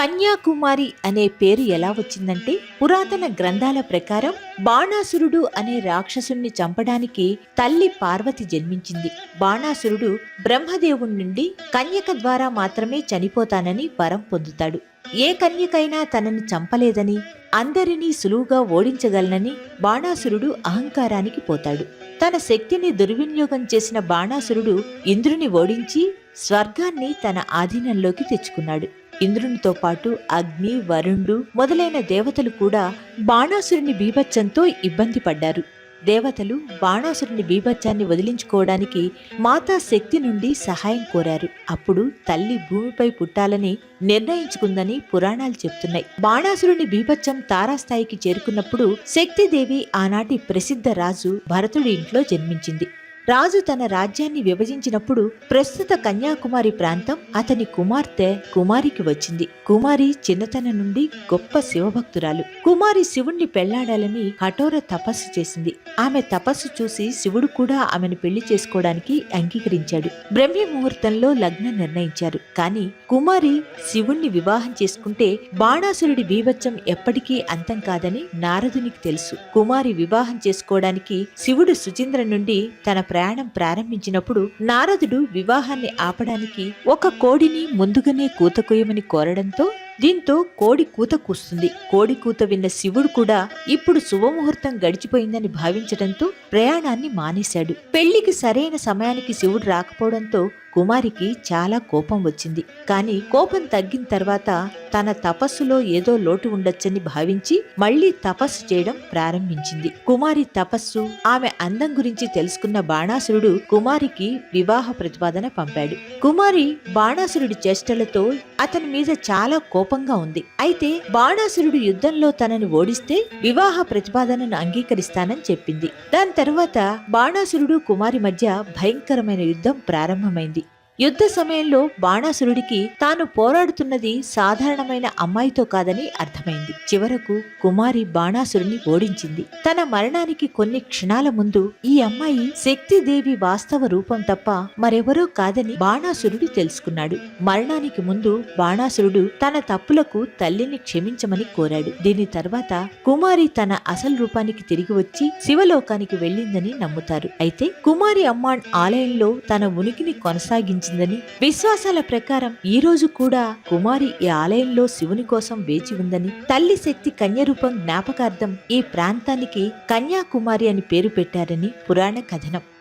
కన్యాకుమారి అనే పేరు ఎలా వచ్చిందంటే పురాతన గ్రంథాల ప్రకారం బాణాసురుడు అనే రాక్షసుణ్ణి చంపడానికి తల్లి పార్వతి జన్మించింది. బాణాసురుడు బ్రహ్మదేవుడి నుండి కన్యక ద్వారా మాత్రమే చనిపోతానని వరం పొందుతాడు. ఏ కన్యకైనా తనని చంపలేదని అందరినీ సులువుగా ఓడించగలనని బాణాసురుడు అహంకారానికి పోతాడు. తన శక్తిని దుర్వినియోగం చేసిన బాణాసురుడు ఇంద్రుని ఓడించి స్వర్గాన్ని తన ఆధీనంలోకి తెచ్చుకున్నాడు. ఇంద్రునితో పాటు అగ్ని వరుణుడు మొదలైన దేవతలు కూడా బాణాసురుని బీభత్సంతో ఇబ్బంది పడ్డారు. దేవతలు బాణాసురుని బీభత్సాన్ని వదిలించుకోవడానికి మాతా శక్తి నుండి సహాయం కోరారు. అప్పుడు తల్లి భూమిపై పుట్టాలని నిర్ణయించుకుందని పురాణాలు చెప్తున్నాయి. బాణాసురుని బీభత్సం తారాస్థాయికి చేరుకున్నప్పుడు శక్తిదేవి ఆనాటి ప్రసిద్ధ రాజు భరతుడి ఇంట్లో జన్మించింది. రాజు తన రాజ్యాన్ని విభజించినప్పుడు ప్రస్తుత కన్యాకుమారి ప్రాంతం అతని కుమార్తె కుమారికి వచ్చింది. కుమారి చిన్నతనం నుండి గొప్ప శివభక్తురాలు. కుమారి శివుణ్ణి పెళ్ళాడాలని కఠోర తపస్సు చేసింది. ఆమె తపస్సు చూసి శివుడు కూడా ఆమెను పెళ్ళి చేసుకోవడానికి అంగీకరించాడు. బ్రహ్మి ముహూర్తంలో లగ్నం నిర్ణయించారు. కానీ కుమారి శివుణ్ణి వివాహం చేసుకుంటే బాణాసురుడి బీభత్సం ఎప్పటికీ అంతం కాదని నారదునికి తెలుసు. కుమారి వివాహం చేసుకోవడానికి శివుడు సుచింద్ర నుండి తన ప్రయాణం ప్రారంభించినప్పుడు నారదుడు వివాహాన్ని ఆపడానికి ఒక కోడిని ముందుగానే కూతకొయ్యమని కోరడంతో దీంతో కోడి కూత కూస్తుంది. కోడి కూత విన్న శివుడు కూడా ఇప్పుడు శుభముహూర్తం గడిచిపోయిందని భావించడంతో ప్రయాణాన్ని మానేశాడు. పెళ్ళికి సరైన సమయానికి శివుడు రాకపోవడంతో కుమారికి చాలా కోపం వచ్చింది. కానీ కోపం తగ్గిన తర్వాత తన తపస్సులో ఏదో లోటు ఉండొచ్చని భావించి మళ్ళీ తపస్సు చేయడం ప్రారంభించింది. కుమారి తపస్సు ఆమె అందం గురించి తెలుసుకున్న బాణాసురుడు కుమారికి వివాహ ప్రతిపాదన పంపాడు. కుమారి బాణాసురుడి చేష్టలతో అతని మీద చాలా కోపంగా ఉంది. అయితే బాణాసురుడు యుద్ధంలో తనను ఓడిస్తే వివాహ ప్రతిపాదనను అంగీకరిస్తానని చెప్పింది. దాని తర్వాత బాణాసురుడు కుమారి మధ్య భయంకరమైన యుద్ధం ప్రారంభమైంది. యుద్ధ సమయంలో బాణాసురుడికి తాను పోరాడుతున్నది సాధారణమైన అమ్మాయితో కాదని అర్థమైంది. చివరకు కుమారి బాణాసురుని ఓడించింది. తన మరణానికి కొన్ని క్షణాల ముందు ఈ అమ్మాయి శక్తిదేవి వాస్తవ రూపం తప్ప మరెవరూ కాదని బాణాసురుడు తెలుసుకున్నాడు. మరణానికి ముందు బాణాసురుడు తన తప్పులకు తల్లిని క్షమించమని కోరాడు. దీని తర్వాత కుమారి తన అసలు రూపానికి తిరిగి వచ్చి శివలోకానికి వెళ్ళిందని నమ్ముతారు. అయితే కుమారి అమ్మాన్ ఆలయంలో తన ఉనికిని కొనసాగించి కొనసాగించిందని విశ్వాసాల ప్రకారం ఈ రోజు కూడా కుమారి ఈ ఆలయంలో శివుని కోసం వేచి ఉందని తల్లి శక్తి కన్యరూపం జ్ఞాపకార్థం ఈ ప్రాంతానికి కన్యాకుమారి అని పేరు పెట్టారని పురాణ కథనం.